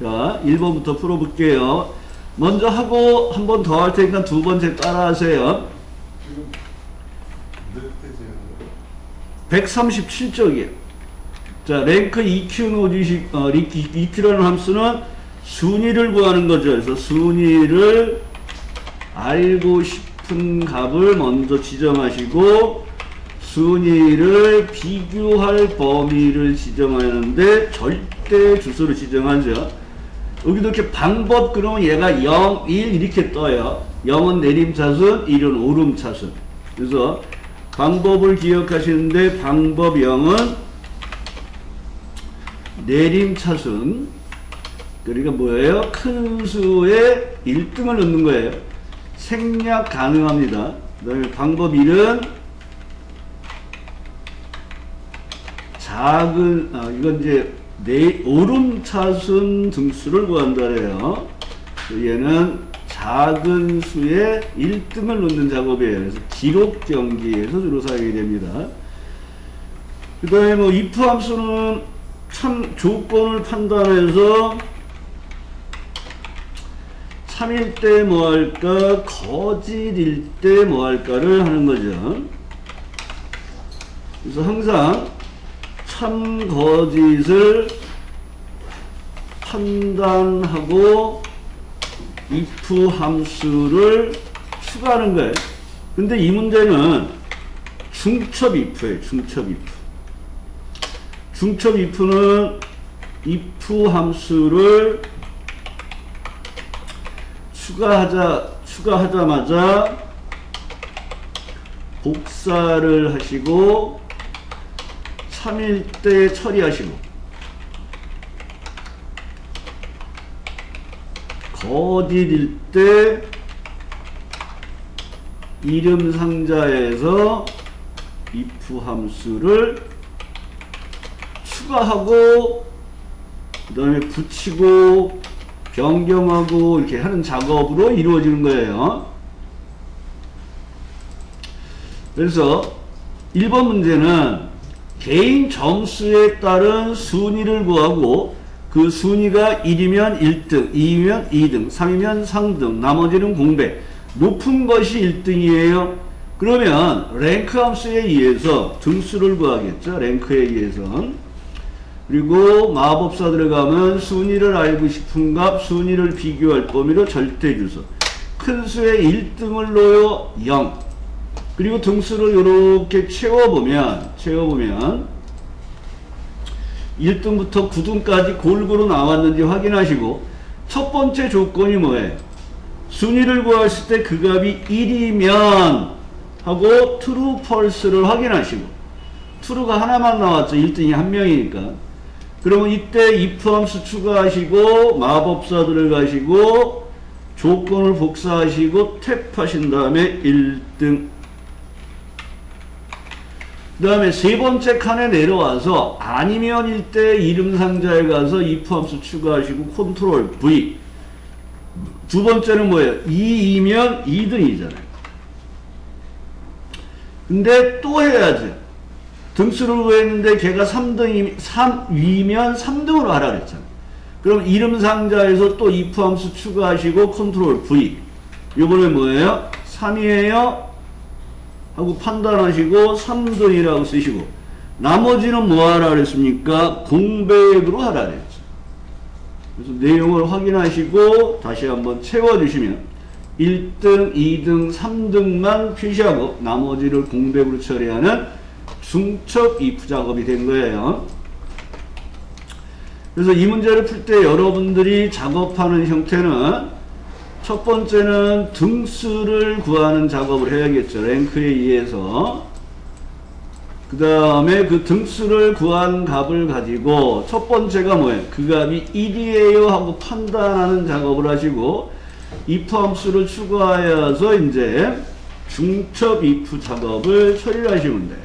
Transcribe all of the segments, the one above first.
자, 1번부터 풀어볼게요. 먼저 하고 한 번 더 할 테니까 두 번째 따라 하세요. 지금 몇 대째는 137쪽이에요. 자, 랭크 EQ는 어디식, 어, EQ라는 함수는 순위를 구하는 거죠. 그래서 순위를 알고 싶은 값을 먼저 지정하시고 순위를 비교할 범위를 지정하는데 절대 주소를 지정하죠. 여기도 이렇게 방법 그러면 얘가 0, 1 이렇게 떠요. 0은 내림차순, 1은 오름차순. 그래서 방법을 기억하시는데 방법 0은 내림차순. 그러니까 뭐예요? 큰 수에 1등을 넣는 거예요. 생략 가능합니다. 그다음에 방법 1은 작은 아 이건 이제 내 오름차순 등수를 구한다래요. 얘는 작은 수에 1등을 넣는 작업이에요. 그래서 기록 경기에서 주로 사용이 됩니다. 그 다음에 뭐 if 함수는 참 조건을 판단해서 3일 때 뭐 할까, 거짓일 때 뭐 할까를 하는 거죠. 그래서 항상 참 거짓을 판단하고 if 함수를 추가하는 거예요. 근데 이 문제는 중첩 if예요. 중첩 if. 중첩 if는 if 함수를 추가하자 추가하자마자 복사를 하시고 3일 때 처리하시고 거짓일 때 이름 상자에서 if 함수를 추가하고 그 다음에 붙이고 변경하고 이렇게 하는 작업으로 이루어지는 거예요. 그래서 1번 문제는 개인 점수에 따른 순위를 구하고 그 순위가 1이면 1등, 2이면 2등, 3이면 상등, 나머지는 공백. 높은 것이 1등이에요. 그러면 랭크 함수에 의해서 등수를 구하겠죠. 랭크에 의해서는. 그리고 마법사 들어가면 순위를 알고 싶은 값, 순위를 비교할 범위로 절대 주소. 큰 수에 1등을 넣어요. 0. 그리고 등수를 이렇게 채워보면, 채워보면, 1등부터 9등까지 골고루 나왔는지 확인하시고, 첫 번째 조건이 뭐예요? 순위를 구했을 때 그 값이 1이면, 하고 true, false를 확인하시고, true가 하나만 나왔죠. 1등이 한 명이니까. 그러면 이때 if 함수 추가하시고 마법사 들어가시고 조건을 복사하시고 탭하신 다음에 1등 그 다음에 세 번째 칸에 내려와서 아니면 일 때 이름 상자에 가서 if 함수 추가하시고 컨트롤 V 두 번째는 뭐예요? 2이면 2등이잖아요 근데 또 해야지 등수를 구했는데 걔가 3등이 3위면 3등으로 하라 그랬잖아. 그럼 이름 상자에서 또 if 함수 추가하시고 컨트롤 V. 요번에 뭐예요? 3이에요. 하고 판단하시고 3등이라고 쓰시고 나머지는 뭐 하라 그랬습니까? 공백으로 하라 그랬죠. 그래서 내용을 확인하시고 다시 한번 채워주시면 1등, 2등, 3등만 표시하고 나머지를 공백으로 처리하는 중첩 if 작업이 된 거예요. 그래서 이 문제를 풀 때 여러분들이 작업하는 형태는 첫 번째는 등수를 구하는 작업을 해야겠죠. 랭크에 의해서. 그 다음에 그 등수를 구한 값을 가지고 첫 번째가 뭐예요? 그 값이 1이에요 하고 판단하는 작업을 하시고 if 함수를 추가해서 이제 중첩 if 작업을 처리를 하시면 돼요.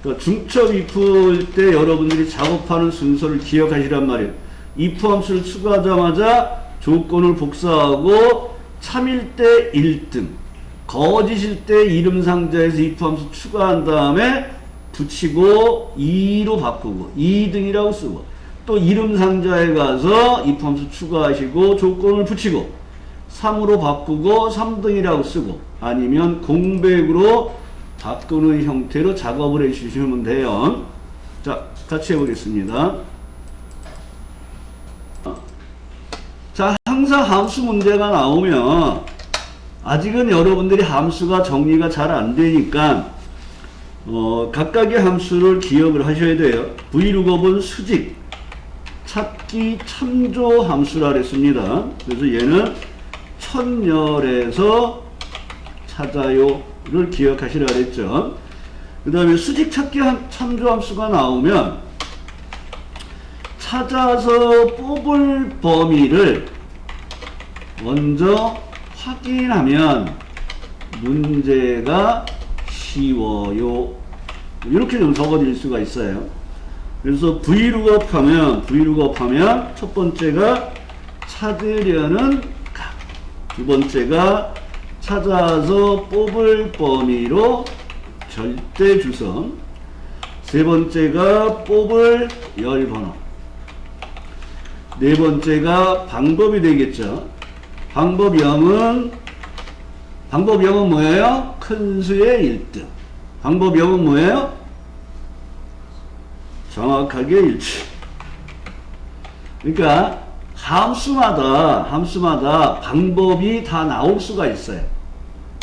그러니까 중첩 if일 때 여러분들이 작업하는 순서를 기억하시란 말이에요. if 함수를 추가하자마자 조건을 복사하고 참일 때 1등, 거짓일 때 이름 상자에서 if 함수 추가한 다음에 붙이고 2로 바꾸고 2등이라고 쓰고 또 이름 상자에 가서 if 함수 추가하시고 조건을 붙이고 3으로 바꾸고 3등이라고 쓰고 아니면 공백으로 바꾸는 형태로 작업을 해주시면 돼요. 자, 같이 해보겠습니다. 자, 항상 함수 문제가 나오면 아직은 여러분들이 함수가 정리가 잘 안 되니까 어, 각각의 함수를 기억을 하셔야 돼요. Vlookup은 수직, 찾기 참조 함수라 그랬습니다. 그래서 얘는 천열에서 찾아요를 기억하시라 그랬죠. 그 다음에 수직 찾기 함- 참조 함수가 나오면 찾아서 뽑을 범위를 먼저 확인하면 문제가 쉬워요. 이렇게 좀 적어질 수가 있어요. 그래서 Vlookup 하면, Vlookup 하면 첫 번째가 찾으려는 값. 두 번째가 찾아서 뽑을 범위로 절대 주선. 세 번째가 뽑을 열 번호. 네 번째가 방법이 되겠죠. 방법 0은 방법 0은 뭐예요? 큰 수의 1등. 방법 0은 뭐예요? 정확하게 일치. 그러니까 함수마다 함수마다 방법이 다 나올 수가 있어요.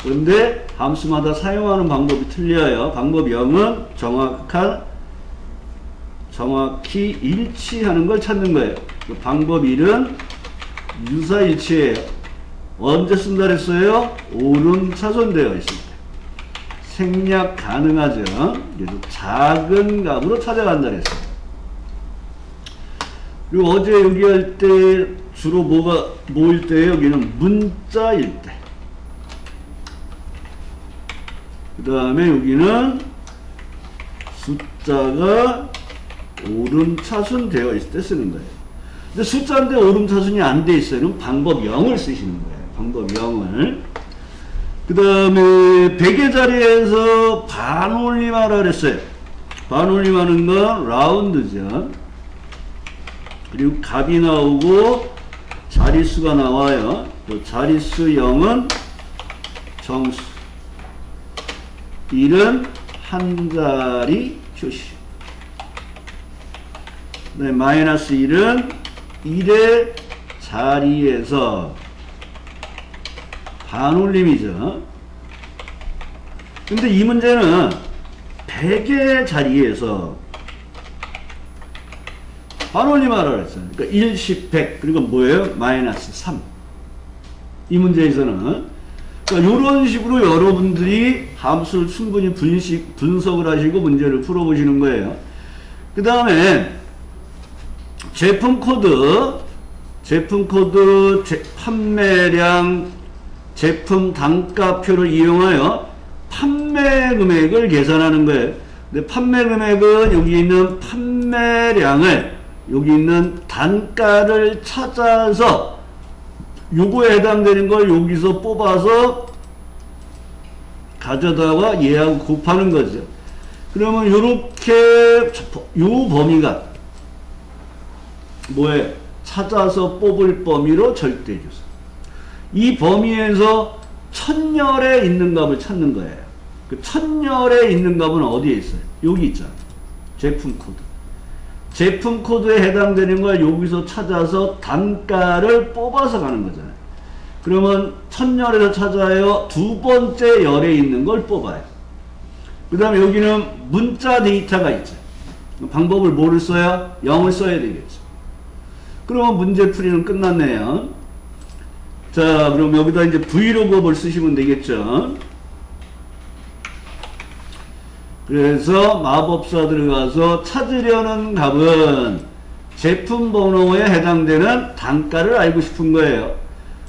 그런데 함수마다 사용하는 방법이 틀려요. 방법 0은 정확한 정확히 일치하는 걸 찾는 거예요. 그 방법 1은 유사일치예요. 언제 쓴다 그랬어요? 오름 차손되어 있습니다. 생략 가능하죠. 그래서 작은 값으로 찾아간다 그랬어요. 그리고 어제 여기 할 때 주로 뭐가 뭐일 때 여기는 문자일 때. 그 다음에 여기는 숫자가 오름차순 되어 있을 때 쓰는 거예요. 근데 숫자인데 오름차순이 안 돼 있어요. 그럼 방법 0을 쓰시는 거예요. 방법 0을. 그 다음에 베개 자리에서 반 올림하라 그랬어요. 반 올림하는 건 라운드죠. 그리고 값이 나오고 자릿수가 나와요. 또 자릿수 0은 정수. 1은 한 자리 표시. 네, 마이너스 1은 1의 자리에서 반올림이죠. 근데 이 문제는 100의 자리에서 반올림하라 그랬어요. 그러니까 1, 10, 100 그리고 뭐예요? 마이너스 3. 이 문제에서는 그러니까 이런 식으로 여러분들이 함수를 충분히 분식, 분석을 하시고 문제를 풀어보시는 거예요. 그 다음에 제품 코드, 제품 코드, 제- 판매량, 제품 단가표를 이용하여 판매 금액을 계산하는 거예요. 근데 판매 금액은 여기 있는 판매량을 여기 있는 단가를 찾아서 요거에 해당되는 걸 여기서 뽑아서 가져다가 얘하고 곱하는 거죠. 그러면 요렇게 요 범위가 뭐에 찾아서 뽑을 범위로 절대주소. 이 범위에서 천열에 있는 값을 찾는 거예요. 그 천열에 있는 값은 어디에 있어요? 여기 있잖아요. 제품 코드. 제품 코드에 해당되는 걸 여기서 찾아서 단가를 뽑아서 가는 거잖아요. 그러면 천열에서 찾아요. 두 번째 열에 있는 걸 뽑아요. 그 다음에 여기는 문자 데이터가 있죠. 방법을 뭐를 써야? 0을 써야 되겠죠. 그러면 문제 풀이는 끝났네요. 자, 그럼 여기다 이제 브이로그업을 쓰시면 되겠죠. 그래서 마법사 들어가서 찾으려는 값은 제품 번호에 해당되는 단가를 알고 싶은 거예요.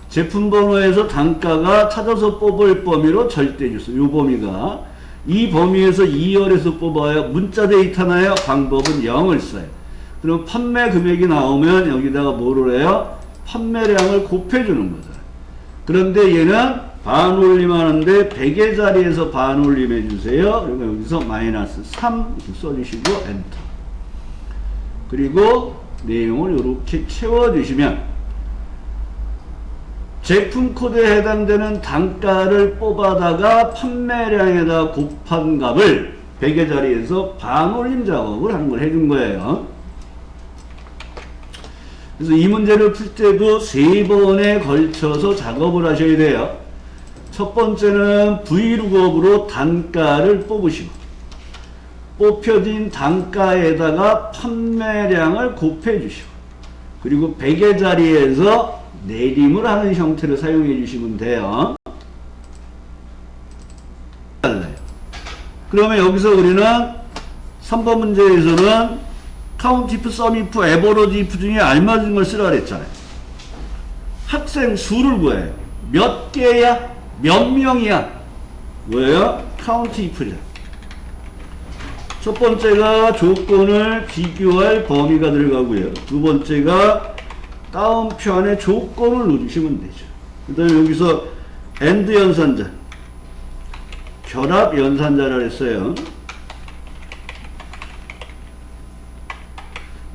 제품 번호에서 단가가 찾아서 뽑을 범위로 절대주소. 요 범위가. 이 범위에서 2열에서 뽑아요. 문자 데이터나요? 방법은 0을 써요. 그럼 판매 금액이 나오면 여기다가 뭐를 해요? 판매량을 곱해주는 거죠. 그런데 얘는 반올림 하는데 100의 자리에서 반올림 해주세요. 그리고 여기서 마이너스 3 이렇게 써주시고 엔터. 그리고 내용을 이렇게 채워주시면 제품 코드에 해당되는 단가를 뽑아다가 판매량에다 곱한 값을 100의 자리에서 반올림 작업을 하는 걸 해준 거예요. 그래서 이 문제를 풀 때도 세 번에 걸쳐서 작업을 하셔야 돼요. 첫 번째는 V룩업으로 단가를 뽑으시고 뽑혀진 단가에다가 판매량을 곱해 주시고 그리고 100의 자리에서 내림을 하는 형태를 사용해 주시면 돼요. 그러면 여기서 우리는 3번 문제에서는 카운티프, 서미프, 에버로지프 중에 알맞은 걸 쓰라 그랬잖아요. 학생 수를 구해요. 몇 개야? 몇 명이야? 뭐예요? 카운티프냐. 첫 번째가 조건을 비교할 범위가 들어가고요. 두 번째가 다운표 안에 조건을 넣어주시면 되죠. 그 다음에 여기서 엔드 연산자, 결합 연산자라 했어요.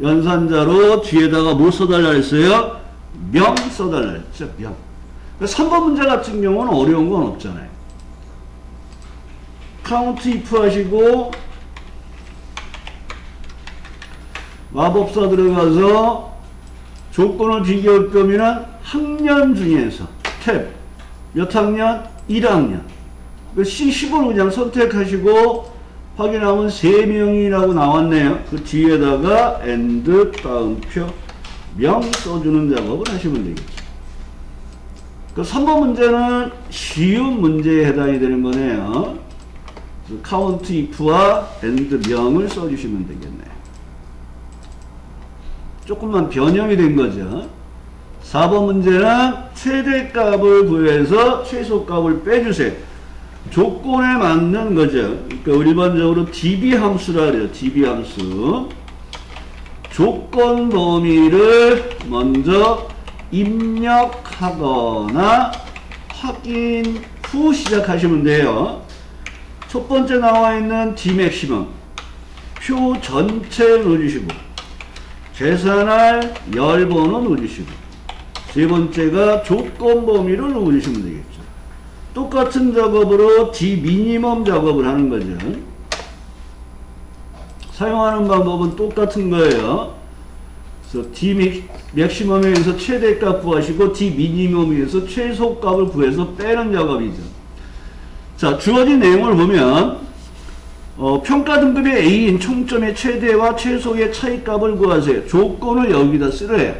연산자로 뒤에다가 뭐 써달라 했어요? 명 써달라 했죠. 명. 3번 문제 같은 경우는 어려운 건 없잖아요. 카운트 if 하시고 마법사 들어가서 조건을 비교할 거면은 학년 중에서 탭 몇 학년? 1학년 그 C10을 그냥 선택하시고 확인하면 3명이라고 나왔네요. 그 뒤에다가 and 다음표 명 써주는 작업을 하시면 되겠죠. 그 3번 문제는 쉬운 문제에 해당이 되는 거네요. 카운트 if와 and 명을 써주시면 되겠네요. 조금만 변형이 된 거죠. 4번 문제는 최대값을 구해서 최소값을 빼주세요. 조건에 맞는 거죠. 그러니까 일반적으로 DB 함수라 그래요. DB 함수. 조건 범위를 먼저 입력하거나 확인 후 시작하시면 돼요. 첫 번째 나와 있는 D 맥시멈 표 전체 넣어주시고 계산할 열 번호 넣어주시고 세 번째가 조건 범위를 넣어주시면 되겠죠. 똑같은 작업으로 D 미니멈 작업을 하는 거죠. 사용하는 방법은 똑같은 거예요. 그래서 D 맥- 맥시멈에 의해서 최대값 구하시고 D 미니멈에 의해서 최소값을 구해서 빼는 작업이죠. 자, 주어진 내용을 보면 어, 평가 등급의 A인 총점의 최대와 최소의 차이값을 구하세요. 조건을 여기다 쓰래요.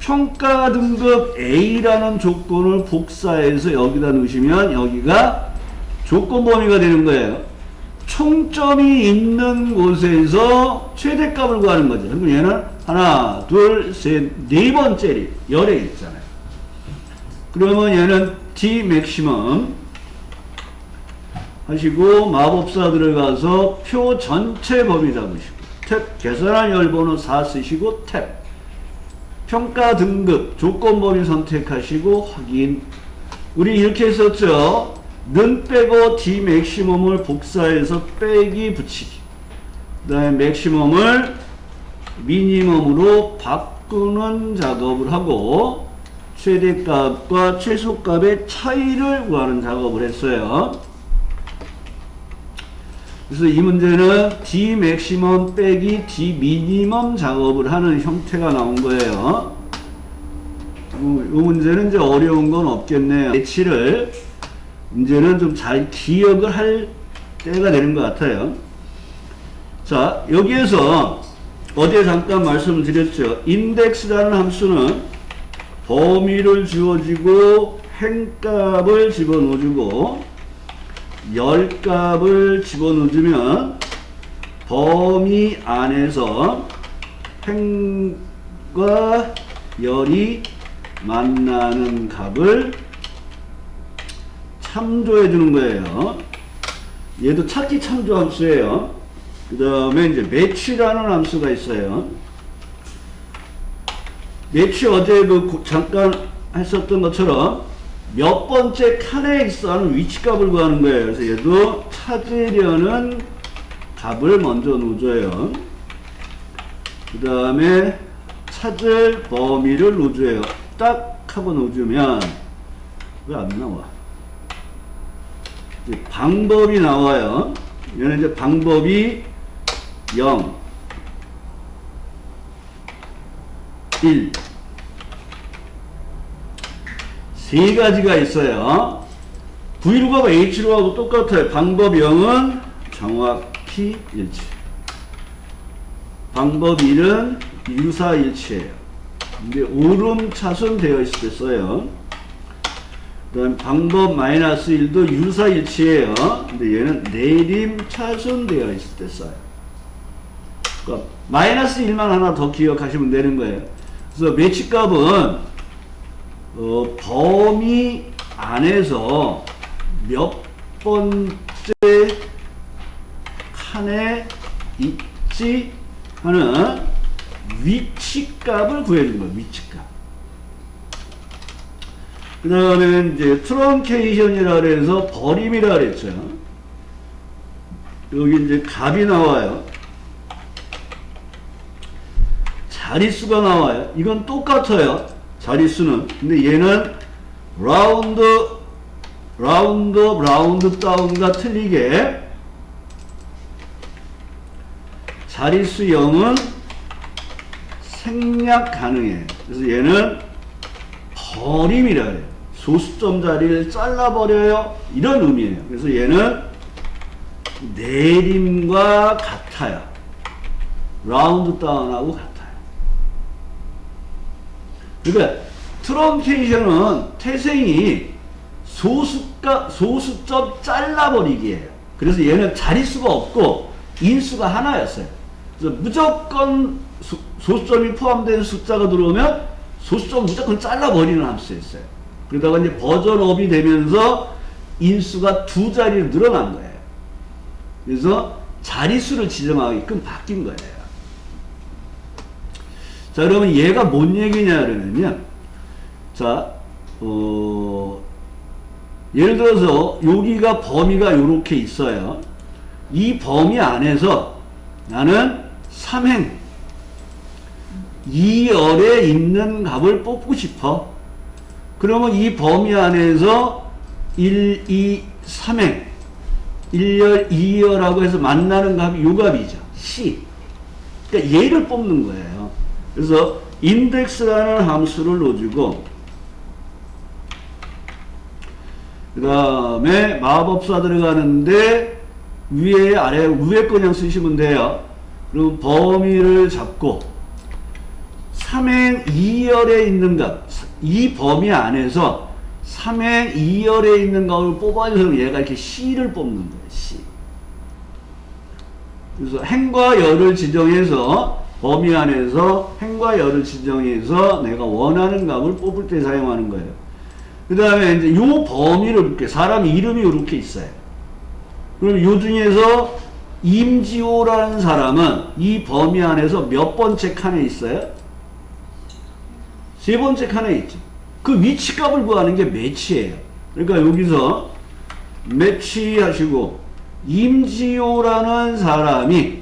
평가 등급 A라는 조건을 복사해서 여기다 넣으시면 여기가 조건 범위가 되는 거예요. 총점이 있는 곳에서 최대값을 구하는 거죠. 그럼 얘는 하나, 둘, 셋, 네 번째리 열에 있잖아요. 그러면 얘는 D 맥시멈 하시고 마법사 들어가서 표 전체 범위 잡으시고 탭 계산한 열번호 4 쓰시고 탭 평가 등급 조건 범위 선택하시고 확인. 우리 이렇게 했었죠? 는 빼고 D 맥시멈을 복사해서 빼기 붙이기. 그 다음에 맥시멈을 미니멈으로 바꾸는 작업을 하고 최대값과 최소값의 차이를 구하는 작업을 했어요 그래서 이 문제는 D 맥시멈 빼기 D 미니멈 작업을 하는 형태가 나온 거예요. 이 문제는 이제 어려운 건 없겠네요. 배치를 문제는 좀 잘 기억을 할 때가 되는 것 같아요. 자, 여기에서 어제 잠깐 말씀을 드렸죠. 인덱스라는 함수는 범위를 주어지고 행값을 집어넣어주고 열값을 집어넣어주면 범위 안에서 행과 열이 만나는 값을 참조해 주는 거예요. 얘도 찾기 참조 함수예요. 그 다음에 이제 매치라는 함수가 있어요. 매치 어제 그 고- 잠깐 했었던 것처럼 몇 번째 칸에 있어 하는 위치값을 구하는 거예요. 그래서 얘도 찾으려는 값을 먼저 넣어줘요. 그 다음에 찾을 범위를 넣어줘요. 딱 하고 넣어주면 왜 안 나와? 이제 방법이 나와요. 얘는 이제 방법이 0, 1, 세 가지가 있어요. V루하고 H루하고 똑같아요. 방법 0은 정확히 일치. 방법 1은 유사일치예요. 근데 오름차순 되어 있을 때 써요. 그 다음 방법 마이너스 1도 유사일치예요. 근데 얘는 내림차순 되어 있을 때 써요. 그러니까 마이너스 1만 하나 더 기억하시면 되는 거예요. 그래서 매치값은 어, 범위 안에서 몇 번째 칸에 있지 하는 위치값을 구해주는 거예요. 위치값. 그 다음에 이제 트렁케이션이라 그래서 버림이라 그랬죠. 여기 이제 값이 나와요. 자릿수가 나와요. 이건 똑같아요. 자릿수는. 근데 얘는 라운드, 라운드, 라운드 다운과 틀리게 자릿수 0은 생략 가능해. 그래서 얘는 버림이라 해요. 소수점 자리를 잘라버려요. 이런 의미예요. 그래서 얘는 내림과 같아요. 라운드 다운하고 같아요. 그러니까 트렁케이션은 태생이 소수가 소수점 잘라버리기예요. 그래서 얘는 자릿수가 없고 인수가 하나였어요. 그래서 무조건 소, 소수점이 포함된 숫자가 들어오면 소수점 무조건 잘라버리는 함수였어요. 그러다가 이제 버전업이 되면서 인수가 두 자리로 늘어난 거예요. 그래서 자릿수를 지정하게끔 바뀐 거예요. 자, 그러면 얘가 뭔 얘기냐, 그러면요. 자, 어, 예를 들어서 여기가 범위가 이렇게 있어요. 이 범위 안에서 나는 삼행 2열에 있는 값을 뽑고 싶어. 그러면 이 범위 안에서 1, 2, 3행 1열, 2열하고 해서 만나는 값이 요 값이죠. C. 그러니까 얘를 뽑는 거예요. 그래서 인덱스라는 함수를 넣어주고 그 다음에 마법사 들어가는데 위에 아래 위에 거 그냥 쓰시면 돼요. 그리고 범위를 잡고 3행 2열에 있는 값, 이 범위 안에서 3행 2열에 있는 값을 뽑아줘서 얘가 이렇게 C를 뽑는 거예요. C. 그래서 행과 열을 지정해서 범위 안에서 행과 열을 지정해서 내가 원하는 값을 뽑을 때 사용하는 거예요. 그 다음에 이제 요 범위를 이렇게 사람 이름이 이렇게 있어요. 그럼 요 중에서 임지호라는 사람은 이 범위 안에서 몇 번째 칸에 있어요? 세 번째 칸에 있죠. 그 위치값을 구하는 게 매치예요. 그러니까 여기서 매치 하시고 임지호라는 사람이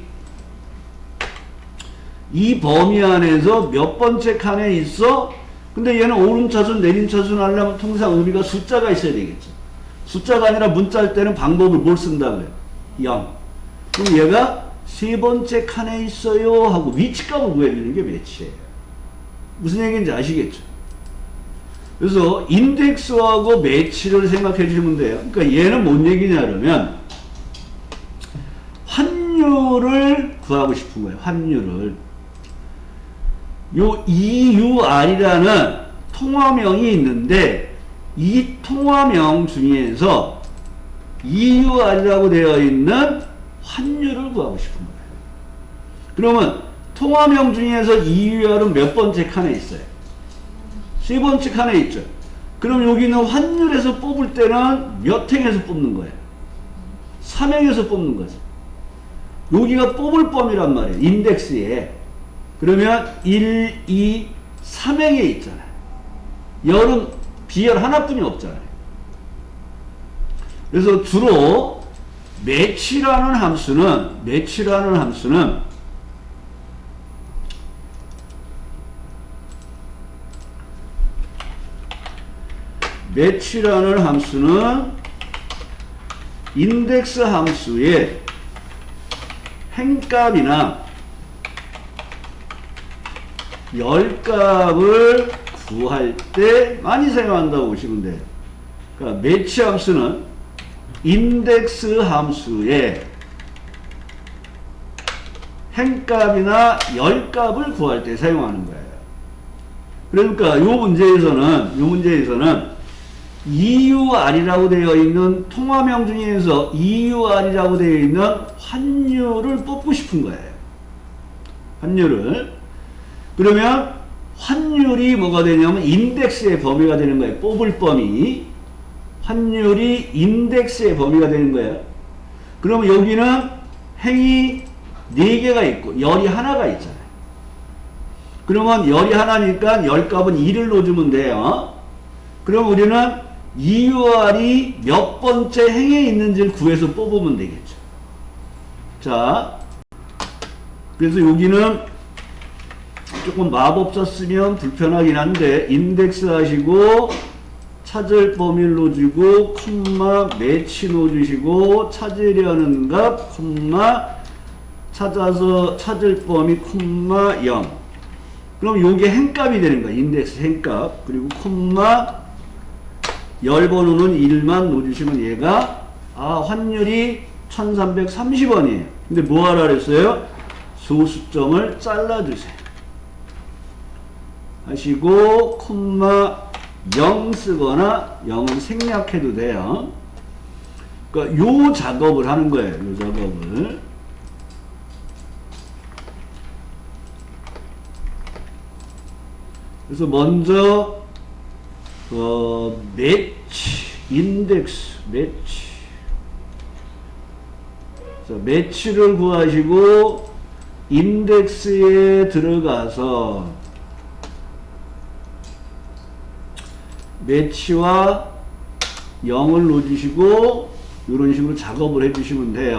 이 범위 안에서 몇 번째 칸에 있어? 근데 얘는 오름차순, 내림차순 하려면 통상 의미가 숫자가 있어야 되겠죠. 숫자가 아니라 문자일 때는 방법을 뭘 쓴다고요? 0. 그럼 얘가 세 번째 칸에 있어요 하고 위치값을 구해주는 게 매치예요. 무슨 얘기인지 아시겠죠? 그래서 인덱스하고 매치를 생각해 주시면 돼요. 그러니까 얘는 뭔 얘기냐 그러면 환율을 구하고 싶은 거예요. 환율을. 요 EUR이라는 통화명이 있는데 이 통화명 중에서 EUR이라고 되어 있는 환율을 구하고 싶은 거예요. 그러면 통화명 중에서 EUR은 몇 번째 칸에 있어요? 세 번째 칸에 있죠. 그럼 여기는 환율에서 뽑을 때는 몇 행에서 뽑는 거예요? 3행에서 뽑는 거죠. 여기가 뽑을 범위란 말이에요. 인덱스에. 그러면 1, 2, 3행에 있잖아요. 열은 비열 하나뿐이 없잖아요. 그래서 주로 매치라는 함수는 매치라는 함수는 매치라는 함수는 인덱스 함수의 행값이나 열값을 구할 때 많이 사용한다고 보시면 돼요. 그러니까 매치 함수는 인덱스 함수의 행값이나 열값을 구할 때 사용하는 거예요. 그러니까 이 문제에서는 이 문제에서는 EUR이라고 되어 있는 통화명 중에서 EUR이라고 되어 있는 환율을 뽑고 싶은 거예요. 환율을. 그러면 환율이 뭐가 되냐면 인덱스의 범위가 되는 거예요. 뽑을 범위. 환율이 인덱스의 범위가 되는 거예요. 그러면 여기는 행이 4개가 있고 열이 하나가 있잖아요. 그러면 열이 하나니까 열 값은 2를 넣어주면 돼요. 그럼 우리는 EUR이 몇 번째 행에 있는지를 구해서 뽑으면 되겠죠. 자, 그래서 여기는 조금 마법 썼으면 불편하긴 한데 인덱스 하시고 찾을 범위를 넣어주고 콤마 매치 넣어주시고 찾으려는 값 콤마 찾아서 찾을 범위 콤마 0 그럼 요게 행값이 되는 거야 인덱스 행값. 그리고 콤마 열 번호는 1만 넣어주시면 얘가 아 환율이 1330원이에요. 근데 뭐 하라 그랬어요? 소수점을 잘라주세요 하시고 콤마 0 쓰거나 0은 생략해도 돼요. 그러니까 요 작업을 하는 거예요 요 작업을. 그래서 먼저 어, 매치 인덱스 매치. 자, 매치를 구하시고 인덱스에 들어가서 매치와 0을 넣어주시고 이런 식으로 작업을 해주시면 돼요.